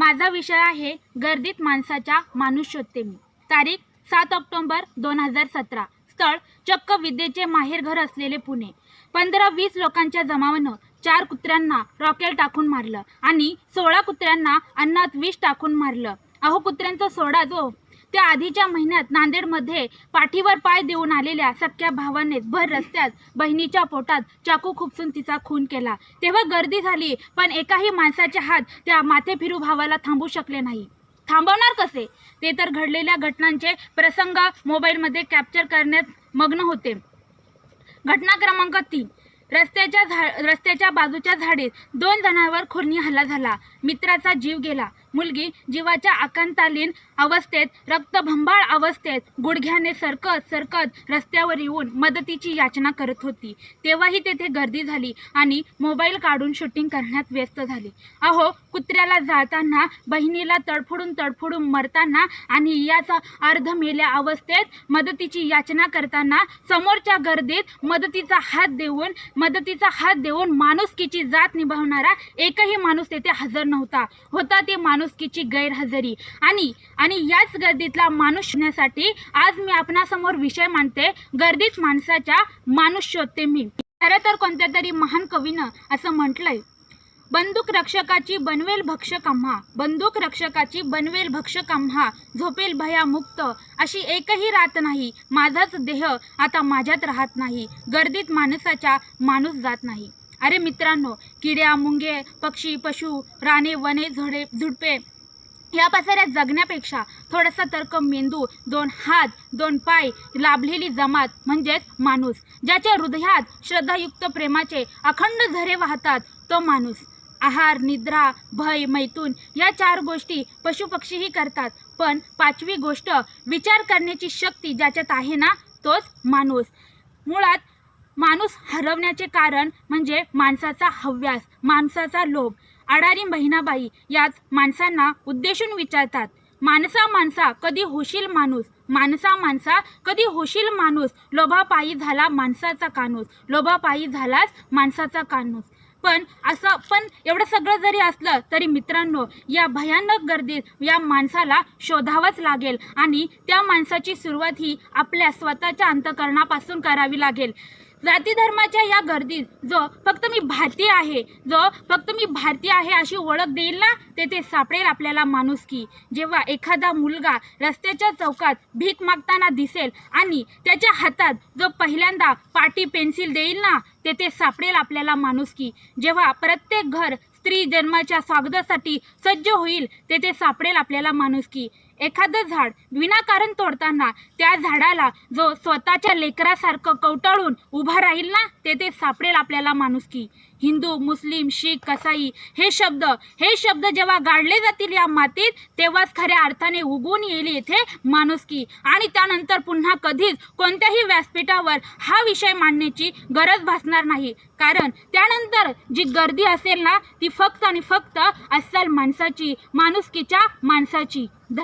माझा विषय आहे गर्दीत माणसाच्या मानुष्योत्ते मी तारीख सात ऑक्टोंबर दोन हजार सतरा. स्थळ चक्क विद्येचे माहेरघर असलेले पुणे. पंधरा वीस लोकांच्या जमावानं चार कुत्र्यांना रॉकेल टाकून मारलं आणि सोळा कुत्र्यांना अन्नात विष टाकून मारलं. अहो कुत्र्यांचा सोडा जो त्या आधीच्या महिन्यात नांदेडमध्ये पाठीवर पाय देऊन आलेल्या सख्या भावाने भर रस्त्यात बहिणीच्या पोटात चाकू खुपसून तिचा खून केला. तेव्हा गर्दी झाली पण एकाही माणसाचे हात त्या माथेफिरू भावाला थांबू शकले नाही. थांबवणार कसे? ते तर घडलेल्या घटनांचे प्रसंग मोबाईलमध्ये कॅप्चर करण्यात मग्न होते. घटना क्रमांक तीन. रस्त्याच्या झा रस्त्याच्या बाजूच्या झाडीत दोन जणांवर खुर्नी हल्ला झाला. मित्राचा जीव गेला. मुलगी जीवाच्या आकांतालीन अवस्थेत रक्तभंबाळ अवस्थेत गुडघ्याने सरकत सरकत रस्त्यावर येऊन मदतीची याचना करत होती. तेव्हाही तेथे गर्दी झाली आणि मोबाईल काढून शूटिंग करण्यात व्यस्त झाली. अहो कुत्र्याला जाळताना बहिणीला तडफडून तडफडून मरताना आणि याचा अर्ध मेल्या अवस्थेत मदतीची याचना करताना समोरच्या गर्दीत मदतीचा हात देऊन मदतीचा हात देऊन माणुसकीची जात निभावणारा एकही माणूस तेथे हजर नव्हता. होता ते माणुसकीची गैरहजेरी. आणि आणि याच गर्दीतला माणूस शोधण्यासाठी आज मी आपणासमोर विषय मांडते. गर्दीत माणसाच्या शोधते मी खरं तर कोणत्या तरी महान कवीनं असं म्हटलंय. बंदूक रक्षकाची बनवेल भक्षक आम्हा बंदूक रक्षकाची बनवेल भक्षक आम्हा झोपेल भया मुक्त. अशी एकही रात नाही. माझाच देह आता माझ्यात राहत नाही. गर्दीत माणसाच्या माणूस जात नाही. अरे मित्रांनो किड्या मुंगे पक्षी पशु राणे वने झोडे झुडपे या पसाऱ्यात जगण्यापेक्षा थोडासा तर्क मेंदू दोन हात दोन पाय लाभलेली जमात म्हणजेच माणूस ज्याच्या हृदयात श्रद्धायुक्त प्रेमाचे अखंड झरे वाहतात तो माणूस. आहार निद्रा भय मैथून या चार गोष्टी पशुपक्षीही करतात पण पाचवी गोष्ट विचार करण्याची शक्ती ज्याच्यात आहे ना तोच माणूस. मुळात माणूस हरवण्याचे कारण म्हणजे माणसाचा हव्यास माणसाचा लोभ. अडारी बहिणाबाई याच माणसांना उद्देशून विचारतात माणसा माणसा कधी होशील माणूस? माणसा माणसा कधी होशील माणूस? लोभापायी झाला माणसाचा कानूस लोभापायी झालाच माणसाचा कानूस. पण असं पण एवढं सगळं जरी असलं तरी मित्रांनो या भयानक गर्दीत या माणसाला शोधावंच लागेल आणि त्या माणसाची सुरुवात ही आपल्या स्वतःच्या अंतकरणापासून करावी लागेल. जाती धर्माच्या या गर्दीत जो फक्त मी भारतीय आहे जो फक्त मी भारतीय आहे अशी ओळख देईल ना तेथे सापडेल आपल्याला माणुसकी जेव्हा एखादा मुलगा रस्त्याच्या चौकात भीक मागताना दिसेल आणि त्याच्या हातात जो पहिल्यांदा पाटी पेन्सिल देईल ना तेथे सापडेल आपल्याला माणुसकी जेव्हा प्रत्येक घर स्त्री जन्माच्या स्वागतासाठी सज्ज होईल तेथे सापडेल आपल्याला माणुसकी एखादं झाड विनाकारण तोडताना त्या झाडाला जो स्वतःच्या लेकरासारखं कवटाळून उभा राहील ना तेथे सापडेल आपल्याला माणुसकी. हिंदू मुस्लिम शीख कसाई हे शब्द हे शब्द जेव्हा गाडले जातील या मातीत तेव्हाच खऱ्या अर्थाने उगवून येईल येथे माणुसकी. आणि त्यानंतर पुन्हा कधीच कोणत्याही व्यासपीठावर हा विषय मांडण्याची गरज भासणार नाही. कारण त्यानंतर जी गर्दी असेल ना ती फक्त आणि फक्त अस्सल माणसाची माणुसकीच्या माणसाची.